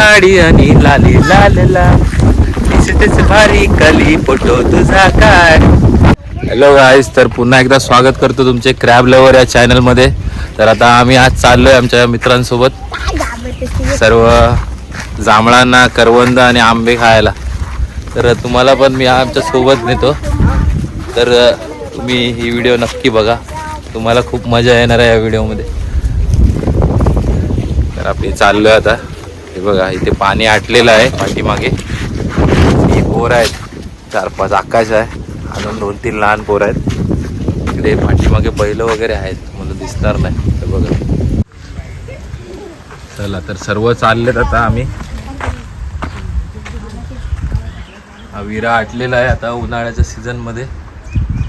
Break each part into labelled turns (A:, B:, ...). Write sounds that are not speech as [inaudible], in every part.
A: दाढी आणि लाली लाल लाल भारी कली फोटो तुझा काय हॅलो गाईज तर पुन्हा एकदा स्वागत करतो तुमचे क्रॅब लवर या चॅनलमध्ये. तर आता आम्ही आज चाललोय आमच्या मित्रांसोबत. सर्व जांभळांना करवंद आणि आंबे खायला. तर तुम्हाला पण मी आमच्यासोबत नेतो. तर तुम्ही ही व्हिडिओ नक्की बघा. तुम्हाला खूप मजा येणार आहे या व्हिडिओमध्ये तर आपली चाललोय आता. हे बघा इथे पाणी आटलेलं आहे पाठीमागे. ही पोर आहेत. चार पाच आकाश आहे. अजून दोन तीन लहान पोर आहेत. इकडे पाठीमागे बैल वगैरे आहेत. मला दिसणार नाही. तर बघा. चला तर सर्व चाललेत आता आम्ही. हा विरा आटलेला आहे आता उन्हाळ्याच्या सीझनमध्ये.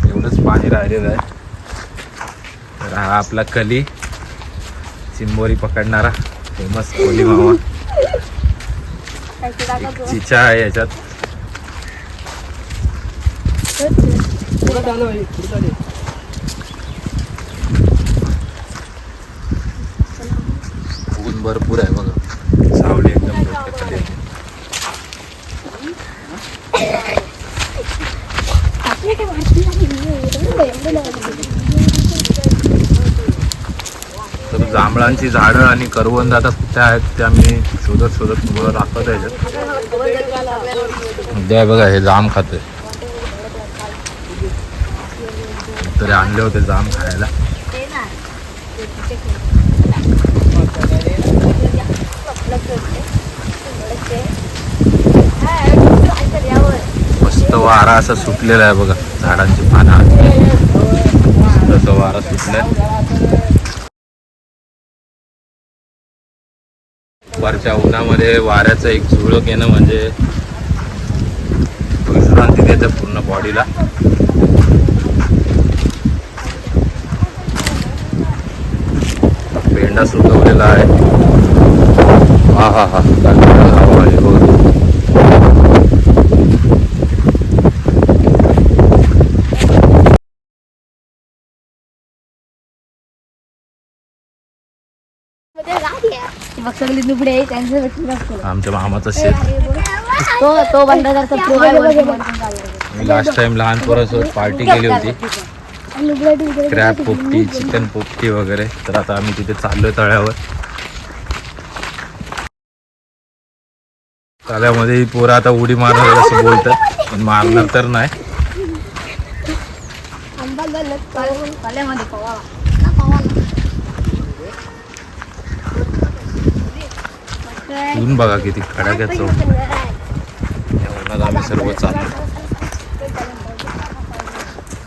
A: एवढंच पाणी राहिलेलं आहे. तर हा आपला कली. चिंबोरी पकडणारा. फेमस कोली मामा. चिचा आहे याच्यात. ऊन भरपूर आहे बघा सावली एकदम डोक्याखाली आहे. तर जांभळांची झाडं आणि करवंद आता कुठे आहेत ते आम्ही शोधत शोधत तुम्हाला दाखवत आहे. द्या बघा हे जाम खाते तरी आणले होते जाम खायला. मस्त वारा असा सुटलेला आहे बघा झाडांची पानं. वारा सुटलाय. दुपारच्या उन्हामध्ये वाऱ्याचं एक झुळक येणं म्हणजे विश्रांती देतं पूर्ण बॉडीला. पेंडा सुकवलेला आहे. हा हा हा. हवा आहे.
B: सगळे दुबडे आहे.
A: आमच्या मामाचं शेत.
B: तो तो भंडारचा
A: मी लास्ट टाइम लहान पोरासोबत पार्टी केली होती. क्रॅब पोपटी चिकन पोपटी वगैरे. तर आता आम्ही तिथे चाललोय तळ्यावर. तळ्यामध्ये पोरं आता उडी मारणार असं बोलतात पण मारणार तर नाही. ऊन बघा किती खडाक्याचं उन्हात आम्ही सर्व चाललो.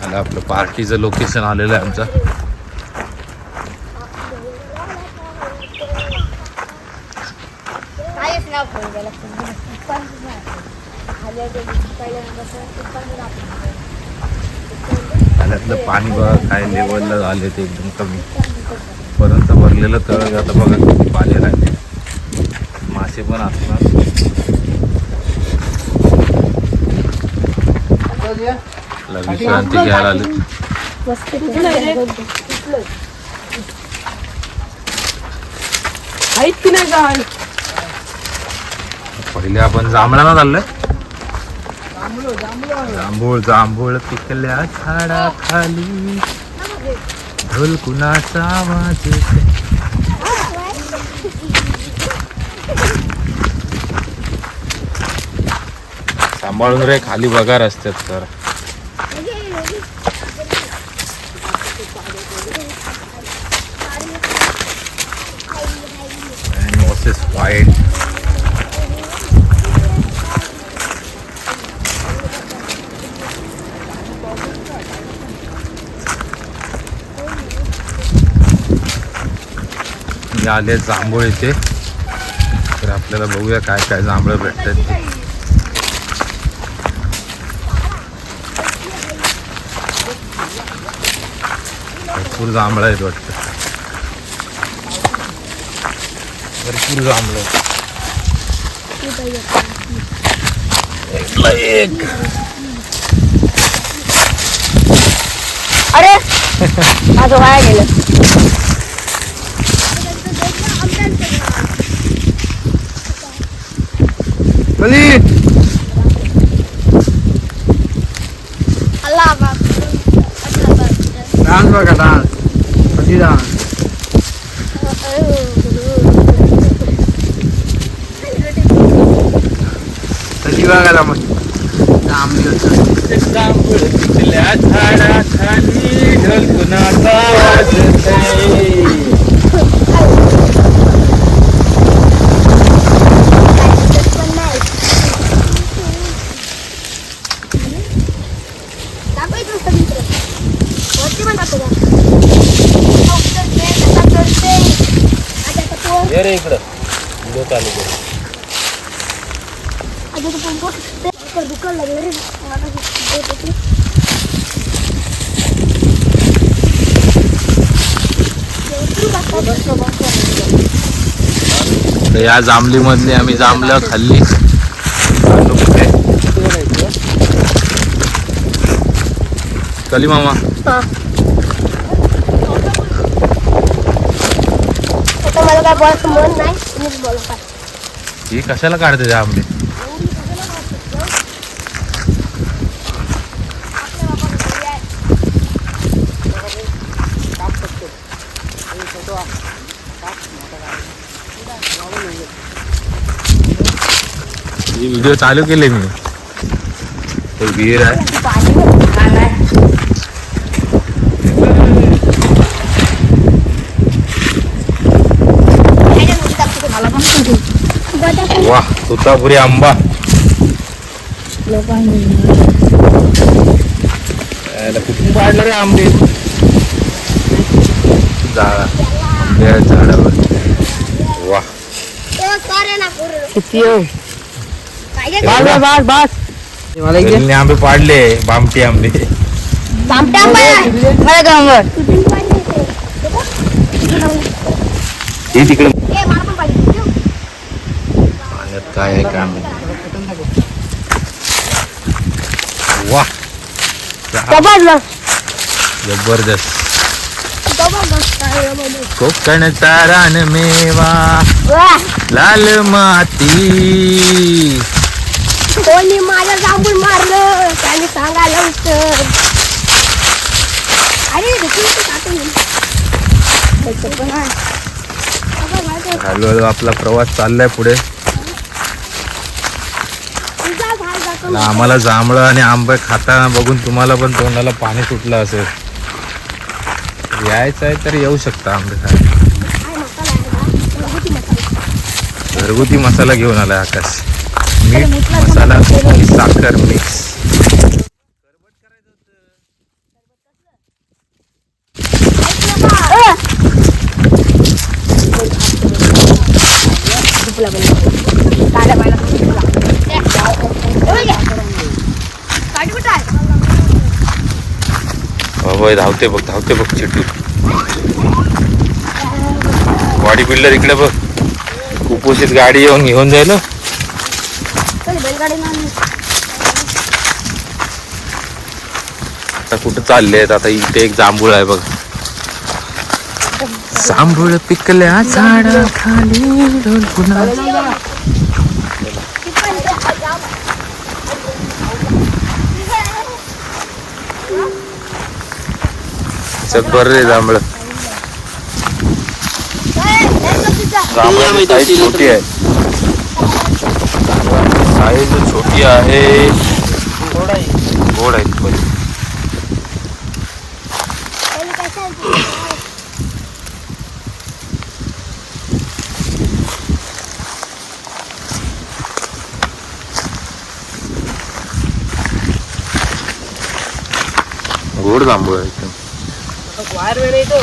A: आलं आपलं पार्टीचं लोकेशन आलेलं आहे आमचं. पाण्यातलं पाणी बघा काय लेवलला झाले ते एकदम कमी. पर्यंत भरलेलं तळ आता बघा किती पाणी राहिले मासे पण विश्रांती घ्यायला आले
C: काय
A: पहिले आपण जांभळाला चाललोय. जांभूळ जांभूळ पिकल्या झाडा खाली ढोल कुणाचा आवाज सांभाळून रे खाली बघा रस्त्यात तर. And मी आले जांभूळ इथे. तर आपल्याला बघूया काय काय जांभळं भेटतात. ते भरपूर जांभळं आहेत वाटतं. भरपूर जांभळं. एकला एक
B: अरे माझं वाया गेलं.
C: कली बघा डान्स कधी डान्स कधी बघायला मग आमली होतं
A: जांभूळ पिकल्या झाडाखाली ढोल कुणाचा वाजतय ये रे इकडं व्हिडिओ चालू कर
B: दुकान लागले रे
A: तर या जांभली मधली आम्ही जांभलं खाल्ली. कली मामा. ही. कशाला काढते आंबे? व्हिडिओ चालू केले मी. तो विहीर आहे. वा तुतापुरी आंबा. कुठून पाडलं रे आंबे? झाडा आंब्या झाडावर. वा.
C: किती
A: बस,
C: बस बस मला इकडे
A: गलीने आंबे पाडले बामटी आंबे.
B: मला गावावर
A: हे तिकडे. पाण्यात काय आहे माहिती. वा जबरदस्त. कोकणचा रान मेवा. लाल माती.
B: कोणी माझ्या जांभूळ मारलं त्याने सांगायला उत्तर अरे
A: हळूहळू आपला प्रवास चाललाय पुढे. आम्हाला जांभळं आणि आंबे खाताना बघून तुम्हाला पण तोंडाला पाणी सुटलं असेल. यायचं आहे तर येऊ शकता आंबे खायला.
B: मसाला. घरगुती मसाला.
A: घेऊन आलाय आकाश. मीठ झाला आणि साखर मिक्स धावते बघ धावते बघ चिटू बॉडी बिल्डर इकडे बघ. कुपोषित गाडी येऊन घेऊन जाईल
B: बैलगाडीनं.
A: आता कुठं चाललेत आता इथे एक जांभूळ आहे बघ. जांभूळ पिकल्या झाडा खाली पुन्हा. बर रे जांभळ. जांभळाची साईज छोटी आहे. साईज छोटी आहे. गोड आहे. पण गोड जांभूळ आहे एकदम.
C: वायर वेळ येतो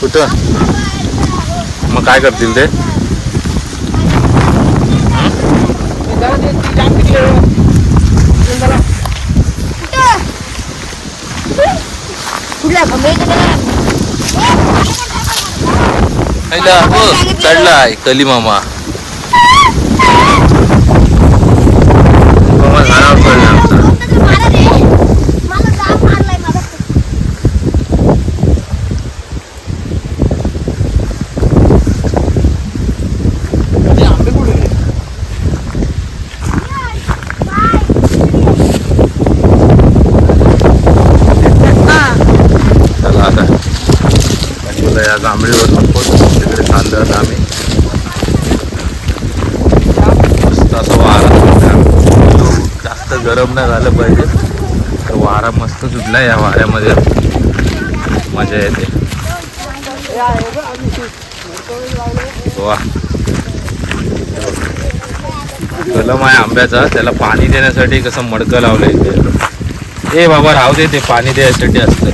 A: कुठं? मग काय करतील ते
B: कुठल्या खंबीरकडे?
A: पहिला हो हो, चढलाय कली मामा झाडावर पडला आमचा.
B: मारा रे. मला जाम मारलाय मला.
A: बघा या तिकडे चाललो आम्ही. मस्त असं वारा जास्त गरम नाही झालं पाहिजे. तर वारा मस्त सुटला या वाऱ्यामध्ये. मजा येते. वा. कलम आहे आंब्याचा. त्याला पाणी देण्यासाठी कसं मडकं लावलं इथे ए बाबा राहू दे ते. पाणी द्यायसाठी असतं.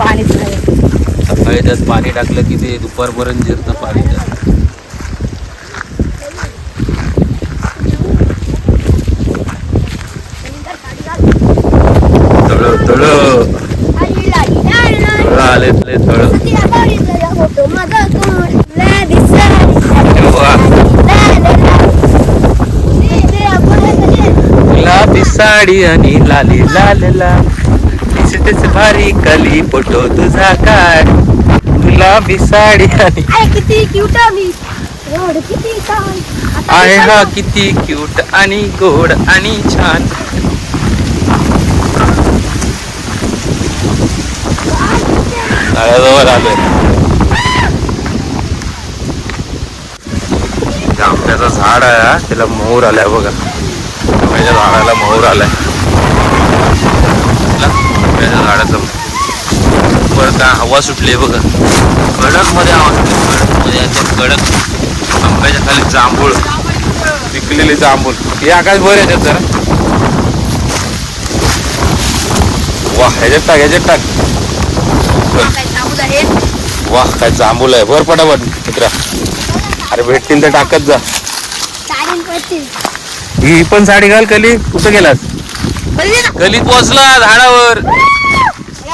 A: सकाळी त्यात पाणी टाकलं की ते दुपारपर्यंत जिरतं पाणी त्यात. तळ तळ. तळ गुलाबी साडी आणि लाली लाल लाल. दिसतेच भारी कली फोटो तुझा काढ. गुलाबी साडी आणि
B: किती क्यूट मी. एवढं किती छान. आता
A: आहे हा किती क्यूट आणि गोड आणि छान. तळ्याजवळ आलोय. आंब्याचं झाड आहे हा, त्याला मोहर आलाय बघा. आंब्याच्या झाडाला मोहर आलाय. झाडाचं वर का हवा सुटली बघा. कडकमध्ये हवा सुटली कडकमध्ये याच्यात कडक. आंब्याच्या खाली जांभूळ. पिकलेले जांभूळ. हे आकाश वर येतात जरा. वा ह्याच्यात टाक ह्याच्यात टाक. वा काय जांभूळ आहे? भर पटापट मित्रा. अरे भेटतील तर टाकत जा. ही पण साडी घाल कली. कुठं गेलास? कलीत पोचला झाडावर.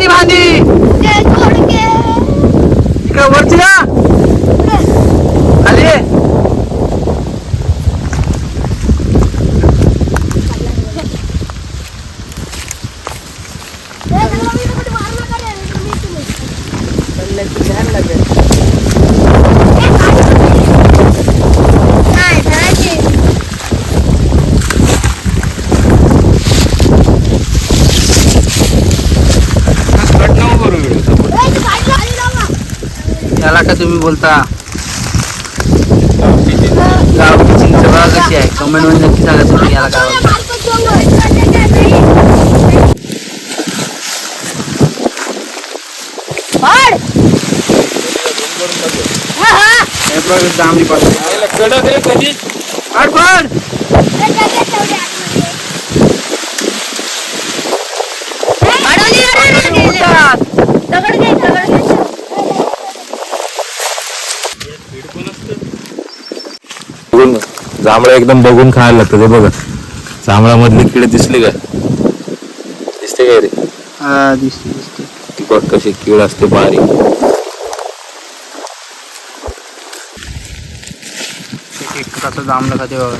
C: तुकडा ती भांडी इकडे वरची ना खाली ये.
A: कट नको करू व्हिडिओ
C: याला का तुम्ही बोलता. गावठी चिंच बघा कशी आहे? कमेंटमध्ये नक्की सांगा तुम्ही याला हे पाहिजे
A: कडक आहे कधी? जांभळं एकदम बघून खायला लागतं ते बघा. जांभळामधली किडे दिसले का? दिसते काय रे?
C: हा दिसते दिसते.
A: ती बघ कशी कीड असते बारीक.
C: कसं जांभळं खाते बघा.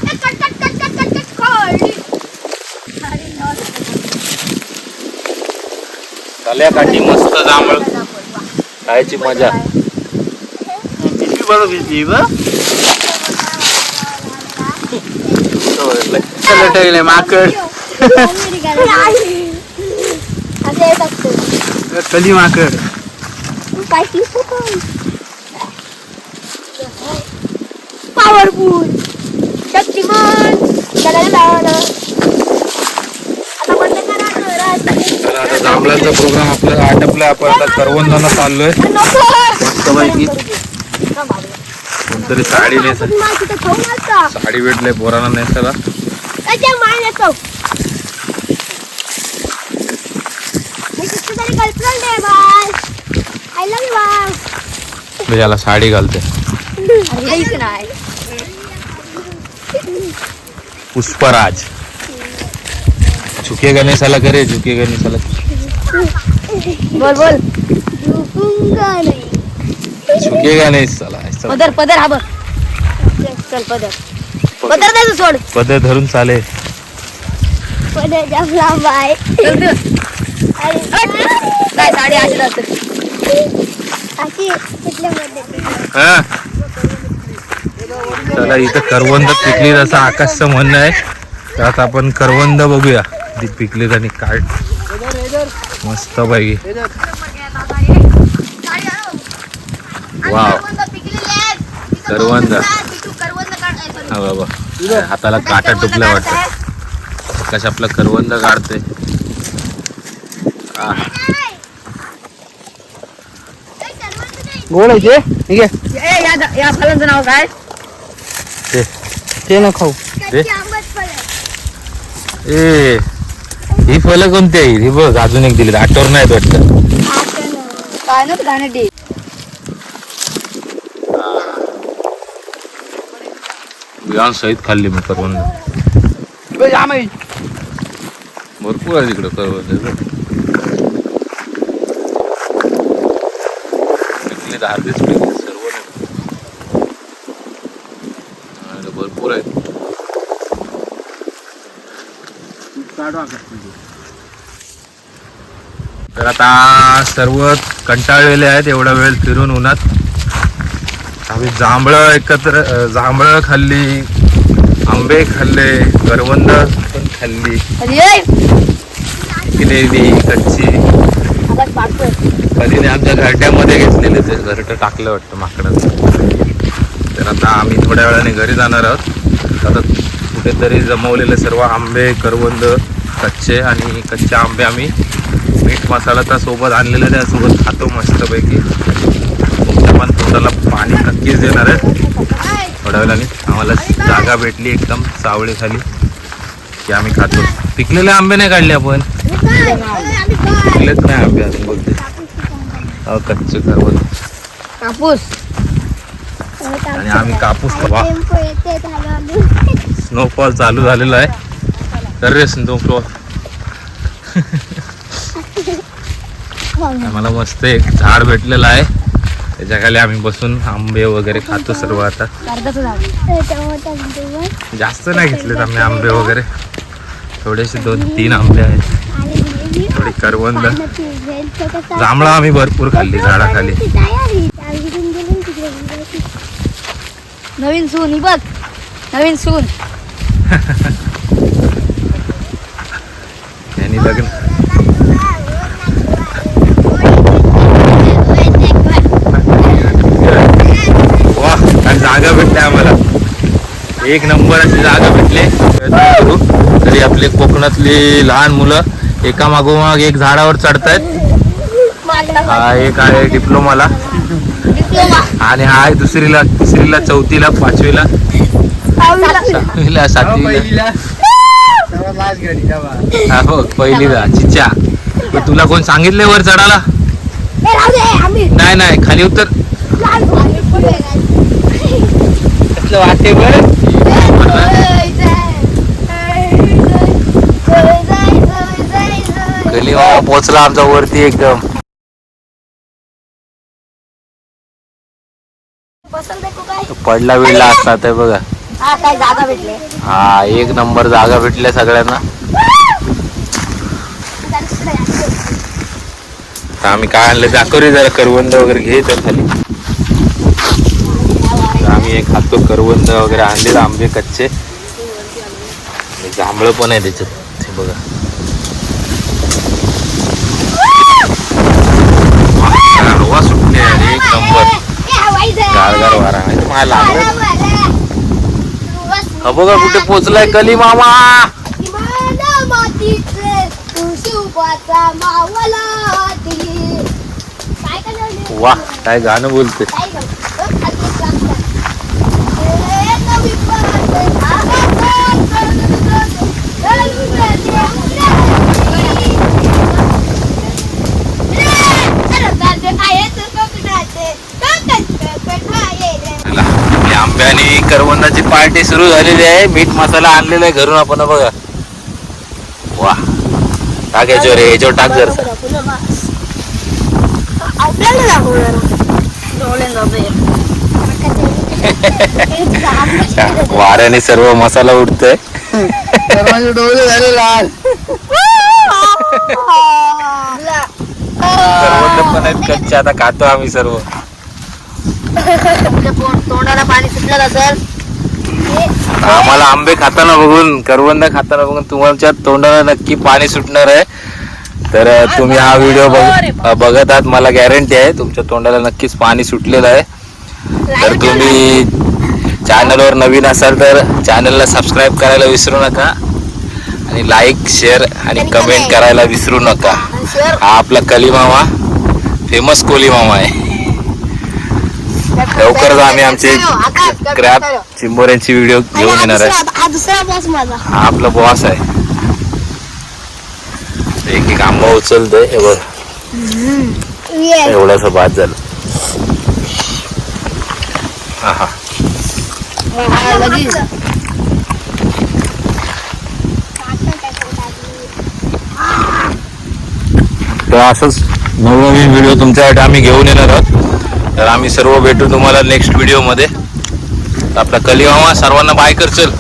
A: काठी मस्त जांभळ. खायची मजा.
C: पिशवी बघ पिशवी बघ लटकले माकड कधी माकड
B: काय पॉवरफुल शक्तिमान
A: जांभळांचा प्रोग्राम आपला आटपला आपण. आता करवंदाना चाललोय.
B: नको.
C: मस्तपैकी
A: कोणतरी साडी
B: नका.
A: साडी भेटले पोरांना नेसायला.
B: त्याच्या माय नको. मी तरी
A: याला साडी घालते.
B: नाही
A: पुष्पराज. झुके गणेशाला करे झुके गणेशाला.
B: बोल बोल. झुकूंगा नाही
A: झुकेगा नाही चला. ऐसा
B: पदर पदर हा बघ. चल पदर. पदर द्यायचं सोड.
A: पदर धरून चाले.
B: पदर जाम लांब आहे. काय साडी पद्धतीने
A: हा? चला इथं करवंद पिकली असं आकाशचं म्हणणं आहे. तर आता आपण करवंद बघूया. ती पिकलीत आणि काय मस्त पैकी. वाव. करवंद. हा बाबा. हाताला काटा टुकल्या वाटतं. कशा आपलं करवंद काढते.
C: गोड आहे ते.
B: या फळांचं नाव काय?
A: ते.
C: ते ना खाऊ.
A: ए ही फळं कोणती आहे? ही बघ अजून एक दिली. आठवर नाहीत वाटतं.
B: काय ना गाण्याटी
A: बियाण सहित खाल्ली मी करवंद
C: आहे
A: भरपूर आहे तिकडं करवंद अर्धेच सर्व भरपूर आहेत. तर आता सर्व कंटाळलेले आहेत एवढा वेळ फिरून उन्हात. आम्ही जांभळं एकत्र जांभळं खाल्ली आंबे खाल्ले करवंद पण खाल्ली. पिकलेली कच्ची. कधीने आमच्या घरट्यामध्ये घेतलेले ते घरटं टाकलं वाटतं माकडाचं तर आता आम्ही थोड्या वेळाने घरी जाणार आहोत. आता कुठेतरी जमवलेले सर्व आंबे करवंद कच्चे आणि कच्चे आंबे आम्ही मीठ मसाला तर सोबत आणलेला त्यासोबत खातो मस्तपैकी. तुमच्या पण तोंडाला पाणी नक्कीच देणार आहे थोड्या वेळाने आम्हाला जागा भेटली एकदम सावळी खाली. की आम्ही खातो. पिकलेले आंबे नाही काढले आपण. पिकलेच नाही आंबे अजून बोलते. कच्चे करवंद
B: कापूस.
A: आणि आम्ही कापूस स्नोफॉल चालू झालेला आहे. तर रे स्नोफॉल [laughs] आम्हाला मस्त एक झाड भेटलेलं आहे. त्याच्याखाली आम्ही बसून आंबे वगैरे खातो सर्व आता. जास्त नाही घेतलेत आम्ही आंबे वगैरे. थोडेसे दोन तीन आंबे आहेत. थोडी करवंद. जांभळा आम्ही भरपूर खाल्ली झाडाखाली.
B: नवीन सून ही बघ. नवीन सून. [laughs]
A: यांनी लग्न वा काय जागा भेटली आम्हाला एक नंबर अशी जागा भेटली. तरी आपले कोकणातली लहान मुलं एका मागोमाग एक झाडावर चढतायत. हा एक आहे डिप्लोमाला.
B: डिप्लोमा
A: आणि हा आहे दुसरीला तिसरीला चौथीला पाचवीला. सहावीला सातवीला. हा हो पहिलीला चिच्या. तुला कोण सांगितले वर चढायला? नाही नाही खाली उतर. वाटे गली पोचला आमचा वरती एकदम. पडला वेळला असता ते बघा.
B: हा
A: हा एक नंबर जागा भेटल्या सगळ्यांना. आम्ही काय आणलं दाखवरी जरा करवंद वगैरे घे खाली. आम्ही एक खातो करवंद वगैरे आणले आंबे कच्चे. आणि जांभळं पण आहे त्याच्यात ते बघा रवा सुटले अरे एक नंबर गारगार वारा नाही मला लागलं हा बघा कुठे पोचलाय कली मामा. वा काय गाणं बोलते. करवंदाची पार्टी सुरू झालेली आहे. मीठ मसाला आणलेला आहे घरून आपण बघा. वा. टाक याच्यावर याच्यावर टाक जर. [laughs] वाऱ्याने सर्व मसाला उडतोय.
C: सर्वांचे डोळे झाले लाल. [laughs]
A: सर्व पण आहेत कच्चे. आता खातो आम्ही सर्व.
B: तोंडाला पाणी सुटलं तर
A: आम्हाला आंबे खाताना बघून करवंद खाताना बघून तुमच्या तोंडाला नक्की पाणी सुटणार आहे. तर तुम्ही हा व्हिडिओ बघत आहात मला गॅरंटी आहे तुमच्या तोंडाला नक्कीच पाणी सुटलेलं आहे. तर तुम्ही चॅनलवर नवीन असाल तर चॅनलला सबस्क्राईब करायला विसरू नका. आणि लाईक शेअर आणि कमेंट करायला विसरू नका. हा आपला कली मामा फेमस कोली मामा आहे. लवकरच आम्ही आमचे क्रॅप चिंबोऱ्यांची व्हिडिओ घेऊन येणार आहे
B: हा दुसरा बॉस माझा.
A: हा आपला बॉस आहे. एक एक आंबा उचलतोय हे बघ. एवढासा भात झालं. हा हा तर असंच नवनवीन व्हिडिओ तुमच्यासाठी आम्ही घेऊन येणार आहोत. तर आम्ही सर्व भेटू तुम्हाला नेक्स्ट व्हिडिओमध्ये आपला कलिमामा सर्वांना बाय कर चल.